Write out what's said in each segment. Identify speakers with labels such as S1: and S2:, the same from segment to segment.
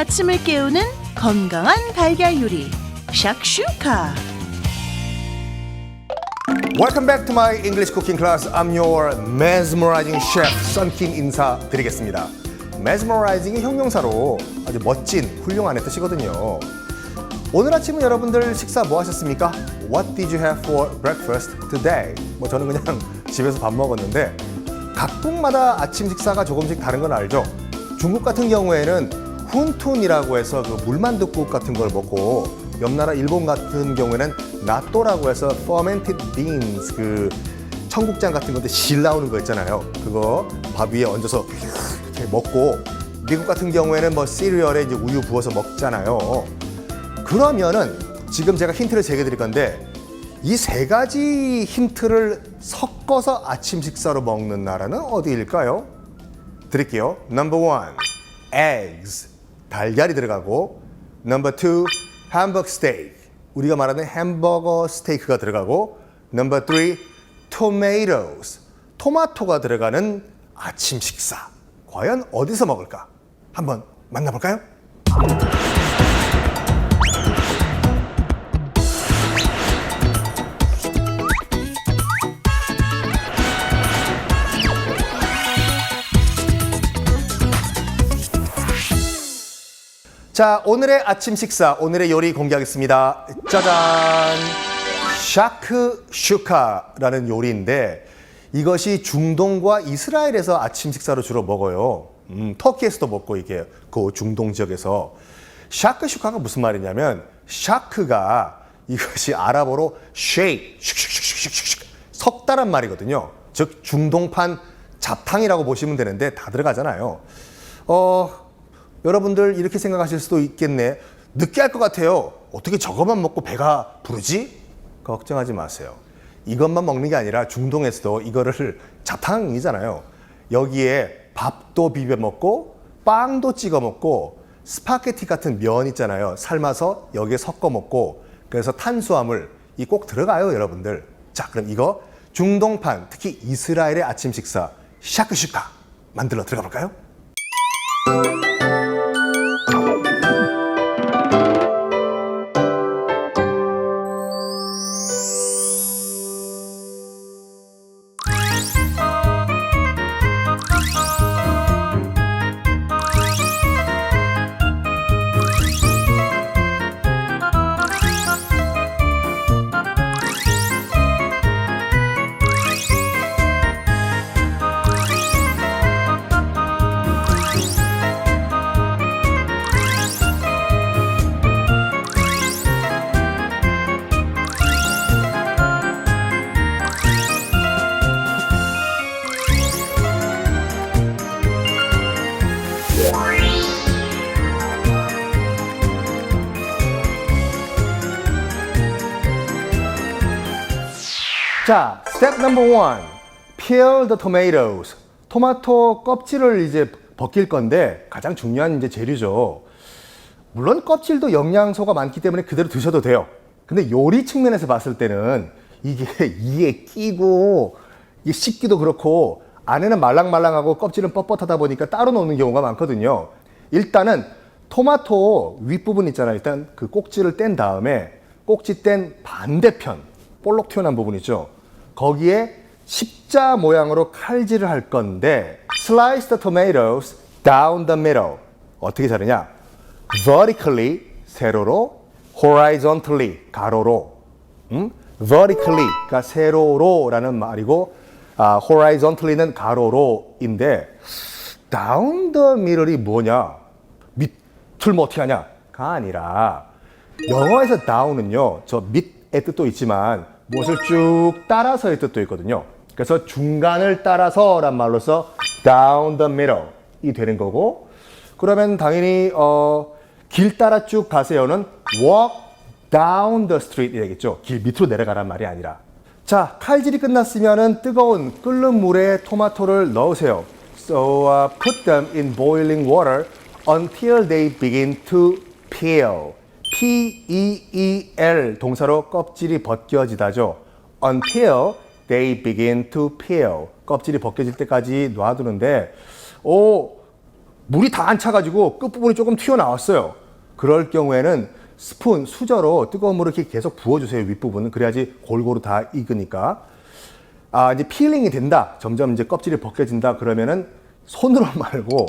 S1: 아침을 깨우는 건강한 달걀 요리 샥슈카.
S2: Welcome back to my English cooking class. I'm your mesmerizing chef 썬킴 인사드리겠습니다. mesmerizing이 형용사로 아주 멋진, 훌륭한의 뜻이거든요. 오늘 아침은 여러분들 식사 뭐 하셨습니까? What did you have for breakfast today? 뭐 저는 그냥 집에서 밥 먹었는데 각국마다 아침 식사가 조금씩 다른 건 알죠? 중국 같은 경우에는 훈툰이라고 해서 그 물만둣국 같은 걸 먹고 옆 나라 일본 같은 경우에는 나또라고 해서 fermented beans 그 청국장 같은 건데 실 나오는 거 있잖아요. 그거 밥 위에 얹어서 이렇게 먹고 미국 같은 경우에는 뭐 시리얼에 이제 우유 부어서 먹잖아요. 그러면은 지금 제가 힌트를 세 개 드릴 건데 이 세 가지 힌트를 섞어서 아침 식사로 먹는 나라는 어디일까요? 드릴게요. Number one, eggs. 달걀이 들어가고. Number two, hamburg steak. 우리가 말하는 햄버거 스테이크가 들어가고. Number three, tomatoes. 토마토가 들어가는 아침 식사. 과연 어디서 먹을까? 한번 만나볼까요? 자, 오늘의 아침 식사, 오늘의 요리 공개하겠습니다. 짜잔! 샤크 슈카라는 요리인데 이것이 중동과 이스라엘에서 아침 식사로 주로 먹어요. 음, 터키에서도 먹고 이게 그 중동 지역에서 샤크 슈카가 무슨 말이냐면 샤크가 이것이 아랍어로 쉐이크 슉슉슉슉슉슉 석다란 말이거든요. 즉 중동판 잡탕이라고 보시면 되는데 다 들어가잖아요. 어, 여러분들 이렇게 생각하실 수도 있겠네. 느끼할 것 같아요. 어떻게 저것만 먹고 배가 부르지? 걱정하지 마세요. 이것만 먹는 게 아니라 중동에서도 이거를 자탕이잖아요. 여기에 밥도 비벼 먹고 빵도 찍어 먹고 스파게티 같은 면 있잖아요. 삶아서 여기에 섞어 먹고 그래서 탄수화물 이 꼭 들어가요, 여러분들. 자, 그럼 이거 중동판 특히 이스라엘의 아침 식사 샤크슈카 만들어 들어가 볼까요? 자, step number one. peel the tomatoes. 토마토 껍질을 이제 벗길 건데 가장 중요한 이제 재료죠. 물론 껍질도 영양소가 많기 때문에 그대로 드셔도 돼요. 근데 요리 측면에서 봤을 때는 이게 이에 끼고 이게 씹기도 그렇고 안에는 말랑말랑하고 껍질은 뻣뻣하다 보니까 따로 놓는 경우가 많거든요. 일단은 토마토 윗부분 있잖아요. 일단 그 꼭지를 뗀 다음에 꼭지 뗀 반대편 볼록 튀어나온 부분 있죠. 거기에 십자 모양으로 칼질을 할 건데 slice the tomatoes down the middle 어떻게 자르냐? vertically 세로로 horizontally 가로로 음? vertically 가 세로로라는 말이고 아, horizontally는 가로로인데 down the middle이 뭐냐? 밑을 뭐 어떻게 하냐가 아니라 영어에서 down은요 저 밑의 뜻도 있지만 무엇을 쭉 따라서의 뜻도 있거든요. 그래서 중간을 따라서란 말로서 down the middle 이 되는 거고 그러면 당연히 어, 길 따라 쭉 가세요는 walk down the street 이 되겠죠. 길 밑으로 내려가란 말이 아니라 자 칼질이 끝났으면은 뜨거운 끓는 물에 토마토를 넣으세요. So uh, put them in boiling water until they begin to peel. P-E-E-L 동사로 껍질이 벗겨지다죠. Until they begin to peel. 껍질이 벗겨질 때까지 놔두는데, 오, 물이 다 안 차가지고 끝부분이 조금 튀어나왔어요. 그럴 경우에는 스푼, 수저로 뜨거운 물을 이렇게 계속 부어주세요. 윗부분은. 그래야지 골고루 다 익으니까. 아, 이제 필링이 된다. 점점 이제 껍질이 벗겨진다. 그러면은 손으로 말고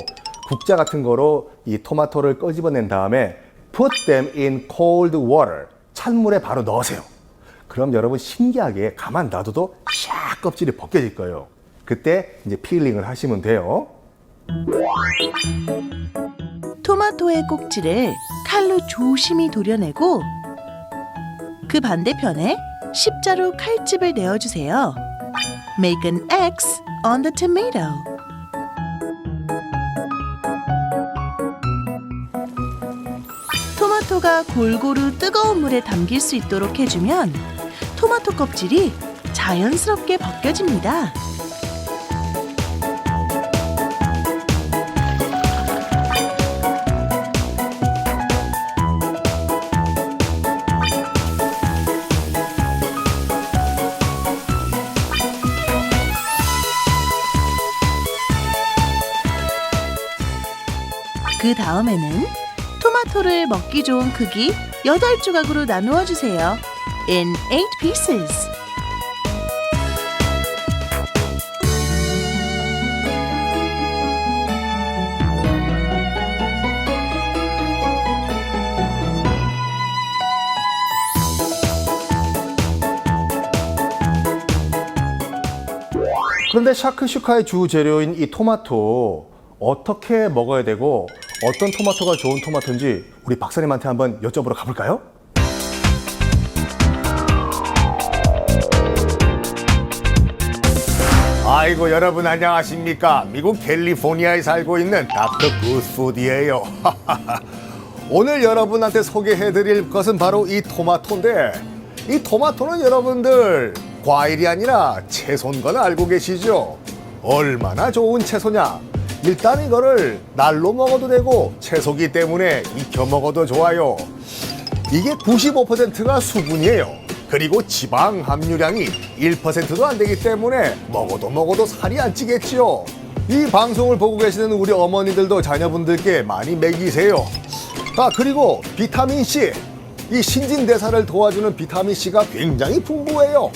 S2: 국자 같은 거로 이 토마토를 끄집어낸 다음에 put them in cold water. 찬물에 바로 넣으세요. 그럼 여러분 신기하게 가만 놔둬도 샥 껍질이 벗겨질 거예요. 그때 이제 필링을 하시면 돼요.
S1: 토마토의 꼭지를 칼로 조심히 도려내고 그 반대편에 십자로 칼집을 내어주세요. Make an X on the tomato. 토마토가 골고루 뜨거운 물에 담길 수 있도록 해주면 토마토 껍질이 자연스럽게 벗겨집니다. 그 다음에는 토마토를 먹기 좋은 크기 8조각으로 나누어 주세요. In 8 pieces.
S2: 그런데 샤크슈카의 주 재료인 이 토마토 어떻게 먹어야 되고 어떤 토마토가 좋은 토마토인지 우리 박사님한테 한번 여쭤보러 가볼까요? 아이고 여러분 안녕하십니까 미국 캘리포니아에 살고 있는 닥터 굿푸드예요 오늘 여러분한테 소개해드릴 것은 바로 이 토마토인데 이 토마토는 여러분들 과일이 아니라 채소인 건 알고 계시죠? 얼마나 좋은 채소냐? 일단 이거를 날로 먹어도 되고 채소기 때문에 익혀 먹어도 좋아요. 이게 95%가 수분이에요. 그리고 지방 함유량이 1%도 안 되기 때문에 먹어도 먹어도 살이 안 찌겠지요. 이 방송을 보고 계시는 우리 어머니들도 자녀분들께 많이 먹이세요. 아, 그리고 비타민 C. 이 신진대사를 도와주는 비타민 C가 굉장히 풍부해요.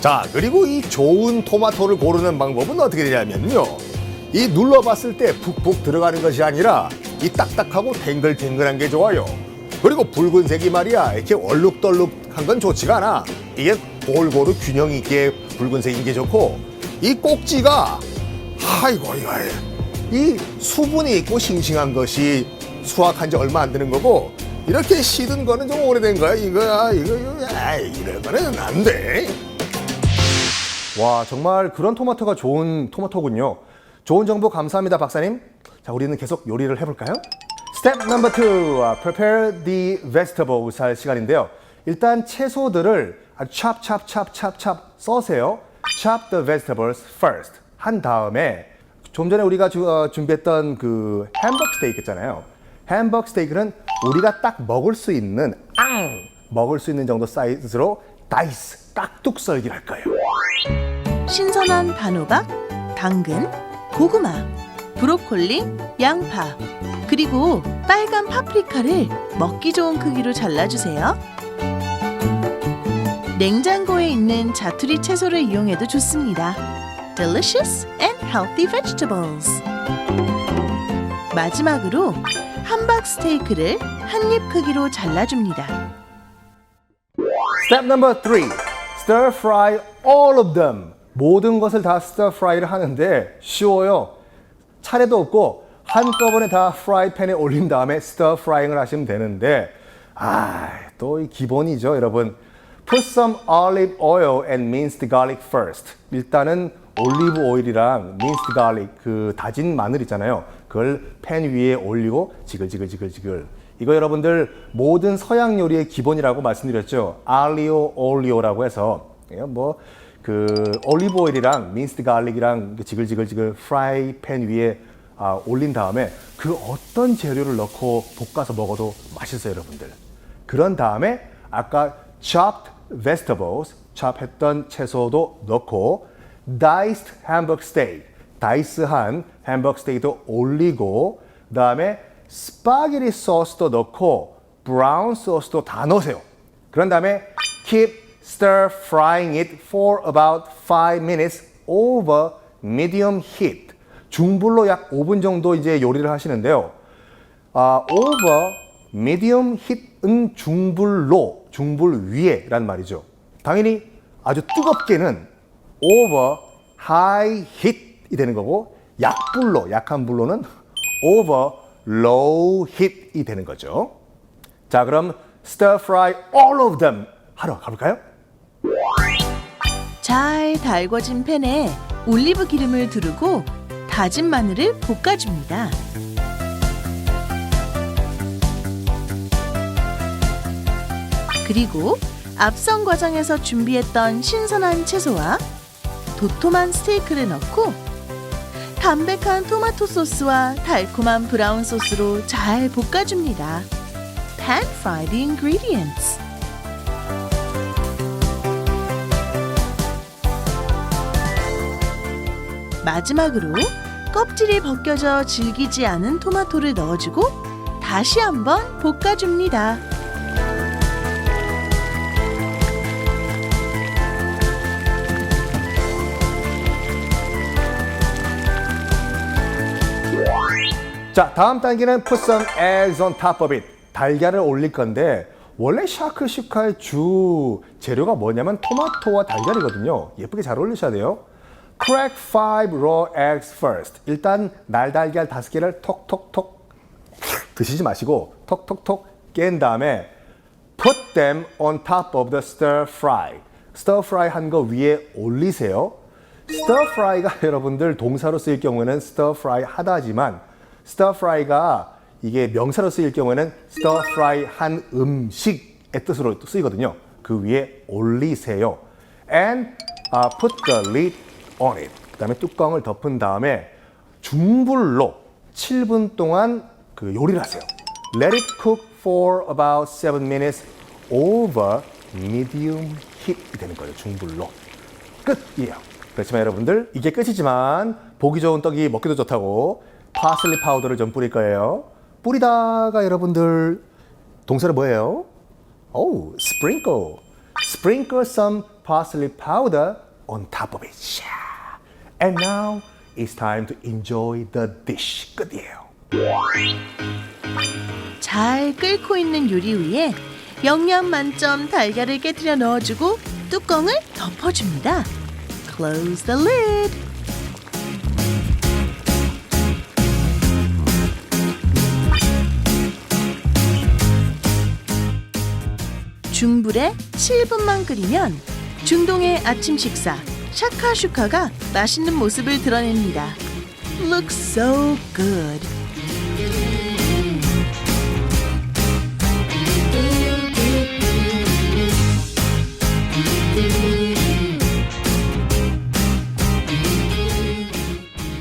S2: 자, 그리고 이 좋은 토마토를 고르는 방법은 어떻게 되냐면요. 이 눌러봤을 때 푹푹 들어가는 것이 아니라 이 딱딱하고 탱글탱글한 게 좋아요. 그리고 붉은색이 말이야 이렇게 얼룩덜룩한 건 좋지가 않아. 이게 골고루 균형 있게 붉은색인 게 좋고 이 꼭지가 아이고 이거 이 수분이 있고 싱싱한 것이 수확한 지 얼마 안 되는 거고 이렇게 시든 거는 좀 오래된 거야 이거 이거 아 이런 거는 안 돼. 와 정말 그런 토마토가 좋은 토마토군요. 좋은 정보 감사합니다 박사님. 자 우리는 계속 요리를 해볼까요? 스텝 넘버 2 아, prepare the vegetables 할 시간인데요. 일단 채소들을 chop chop chop chop chop 써세요. chop the vegetables first 한 다음에 좀 전에 우리가 주- 어, 준비했던 그 햄버거 스테이크 있잖아요. 햄버거 스테이크는 우리가 딱 먹을 수 있는 앙 먹을 수 있는 정도 사이즈로 다이스 깍둑 썰기를 할 거예요.
S1: 신선한 단호박, 당근, 고구마, 브로콜리, 양파, 그리고 빨간 파프리카를 먹기 좋은 크기로 잘라주세요. 냉장고에 있는 자투리 채소를 이용해도 좋습니다. Delicious and healthy vegetables. 마지막으로 함박 스테이크를 한 입 크기로 잘라줍니다.
S2: Step number three. Stir fry all of them. 모든 것을 다 stir fry를 하는데 쉬워요. 차례도 없고 한꺼번에 다 프라이팬에 올린 다음에 stir frying을 하시면 되는데 아, 또 이 기본이죠, 여러분. Put some olive oil and minced garlic first. 일단은 올리브 오일이랑 minced garlic 그 다진 마늘 있잖아요. 그걸 팬 위에 올리고 지글지글지글지글. 이거 여러분들 모든 서양 요리의 기본이라고 말씀드렸죠. 알리오 올리오라고 해서 뭐 그 올리브 오일이랑 미인스드 갈릭이랑 지글지글지글 프라이 팬 위에 아, 올린 다음에 그 어떤 재료를 넣고 볶아서 먹어도 맛있어요, 여러분들. 그런 다음에 아까 chopped vegetables, chop 했던 채소도 넣고 diced hamburg steak, 다이스한 햄버거 스테이크도 올리고 다음에 스파게티 소스도 넣고 브라운 소스도 다 넣으세요. 그런 다음에 keep stir frying it for about 5 minutes over medium heat. 중불로 약 5분 정도 이제 요리를 하시는데요. 아, over medium heat은 중불로, 중불 위에란 말이죠. 당연히 아주 뜨겁게는 over high heat이 되는 거고 약불로, 약한 불로는 over low heat이 되는 거죠. 자, 그럼 stir fry all of them 하러 가볼까요?
S1: 잘 달궈진 팬에 올리브 기름을 두르고 다진 마늘을 볶아줍니다. 그리고 앞선 과정에서 준비했던 신선한 채소와 도톰한 스테이크를 넣고 담백한 토마토 소스와 달콤한 브라운 소스로 잘 볶아줍니다. Pan fry the ingredients. 마지막으로 껍질이 벗겨져 질기지 않은 토마토를 넣어주고 다시 한번 볶아줍니다.
S2: 자, 다음 단계는 put some eggs on top of it. 달걀을 올릴 건데 원래 샤크슈카의 주 재료가 뭐냐면 토마토와 달걀이거든요. 예쁘게 잘 올리셔야 돼요. Crack five raw eggs first. 일단 날달걀 다섯 개를 톡톡톡 드시지 마시고 톡톡톡 깬 다음에 put them on top of the stir fry. stir fry 한 거 위에 올리세요. stir fry가 여러분들 동사로 쓰일 경우에는 stir fry 하다지만 stir fry가 이게 명사로 쓰일 경우에는 stir fry 한 음식의 뜻으로 또 쓰이거든요. 그 위에 올리세요. and uh, put the lid on it. 그 다음에 뚜껑을 덮은 다음에 중불로 7분 동안 그 요리를 하세요. Let it cook for about 7 minutes over medium heat이 되는 거예요. 중불로. 끝이에요. 그렇지만 여러분들 이게 끝이지만 보기 좋은 떡이 먹기도 좋다고 파슬리 파우더를 좀 뿌릴 거예요. 뿌리다가 여러분들 동사는 뭐예요? 오, sprinkle. Sprinkle some parsley powder on top of it. 샤. And now it's time to enjoy the dish. 끝이에요.
S1: 잘 끓고 있는 요리 위에 영양 만점 달걀을 깨뜨려 넣어주고 뚜껑을 덮어줍니다. Close the lid. 중불에 7분만 끓이면 중동의 아침 식사 샤카슈카가 맛있는 모습을 드러냅니다. Looks so good.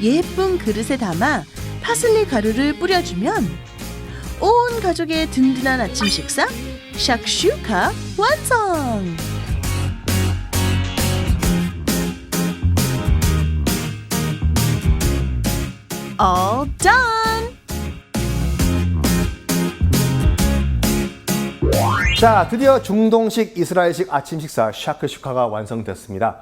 S1: 예쁜 그릇에 담아 파슬리 가루를 뿌려주면 온 가족의 든든한 아침 식사 샥슈카 완성! All done!
S2: 자, 드디어 중동식 이스라엘식 아침 식사 샤크슈카가 완성됐습니다.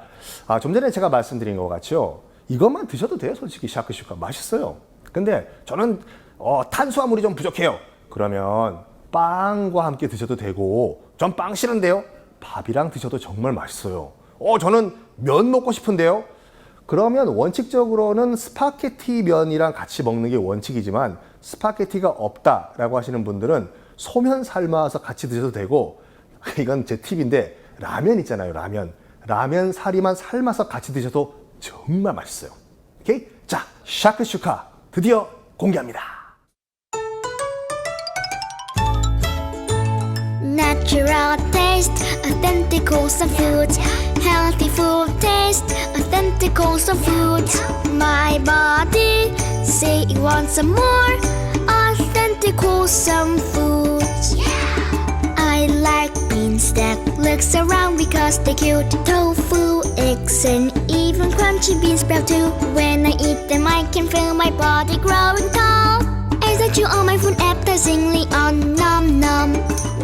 S2: 아, 좀 전에 제가 말씀드린 것 같죠? 이것만 드셔도 돼요, 솔직히 샤크슈카. 맛있어요. 근데 저는 어, 탄수화물이 좀 부족해요. 그러면 빵과 함께 드셔도 되고, 전 빵 싫은데요? 밥이랑 드셔도 정말 맛있어요. 어, 저는 면 먹고 싶은데요? 그러면 원칙적으로는 스파게티 면이랑 같이 먹는 게 원칙이지만 스파게티가 없다라고 하시는 분들은 소면 삶아서 같이 드셔도 되고 이건 제 팁인데 라면 있잖아요 라면. 라면 사리만 삶아서 같이 드셔도 정말 맛있어요. 오케이? 자 샤크슈카 드디어 공개합니다.
S3: Natural taste, authentic wholesome food. Healthy food authentic wholesome food. My body say it wants some more authentic wholesome food. I like beans that looks around because they're cute. Tofu, eggs, and even crunchy bean sprout too. When I eat them, I can feel my body growing tall. As I surprisingly on my food appetizingly on num num.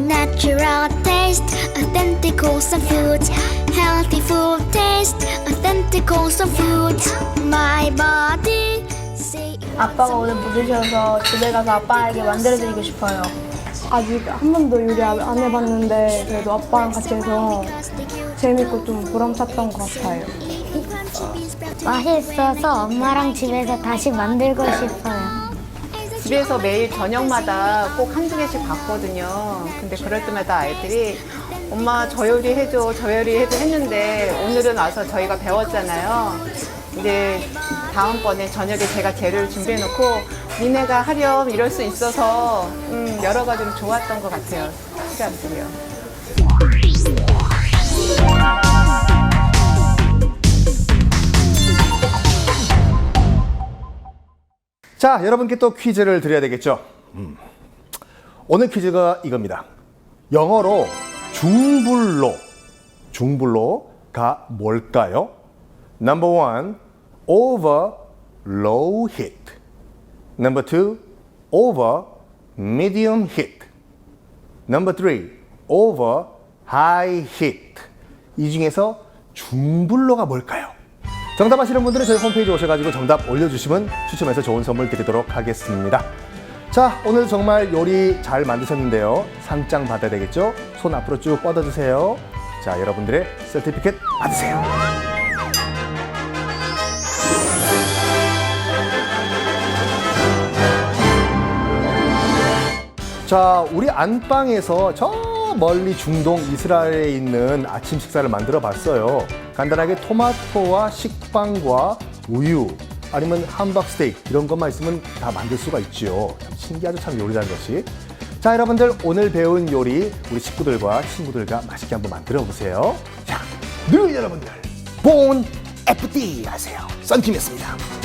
S3: Natural taste, authentic wholesome food. Healthy food taste, authentic wholesome food. My body say it
S4: 아빠가 오늘 못 오셔서 집에 가서 아빠에게 만들어드리고 싶어요.
S5: 아직 한 번도 요리 안 해봤는데 그래도 아빠랑 같이 해서 재밌고 좀 보람찼던 것 같아요.
S6: 맛있어서 엄마랑 집에서 다시 만들고 싶어요.
S7: 집에서 매일 저녁마다 꼭 한두 개씩 봤거든요. 근데 그럴 때마다 아이들이 엄마 저 요리 해줘, 저 요리 해줘 했는데 오늘은 와서 저희가 배웠잖아요. 이제 다음번에 저녁에 제가 재료를 준비해 놓고 니네가 하렴 이럴 수 있어서 음, 여러 가지로 좋았던 것 같아요. 시간들이요.
S2: 자, 여러분께 또 퀴즈를 드려야 되겠죠? 음. 오늘 퀴즈가 이겁니다. 영어로 중불로, 중불로가 뭘까요? Number one, over low heat. Number two, over medium heat. Number three, over high heat. 이 중에서 중불로가 뭘까요? 정답 아시는 분들은 저희 홈페이지 오셔가지고 정답 올려주시면 추첨해서 좋은 선물 드리도록 하겠습니다. 자, 오늘 정말 요리 잘 만드셨는데요. 상장 받아야 되겠죠? 손 앞으로 쭉 뻗어주세요. 자, 여러분들의 서티피켓 받으세요. 자, 우리 안방에서 저 멀리 중동 이스라엘에 있는 아침 식사를 만들어 봤어요. 간단하게 토마토와 식빵과 우유, 아니면 함박 스테이크 이런 것만 있으면 다 만들 수가 있죠. 참 신기하죠, 참 요리라는 것이. 자, 여러분들 오늘 배운 요리 우리 식구들과 친구들과 맛있게 한번 만들어 보세요. 자, 늘 여러분들 본 FD 하세요. 썬킴이었습니다.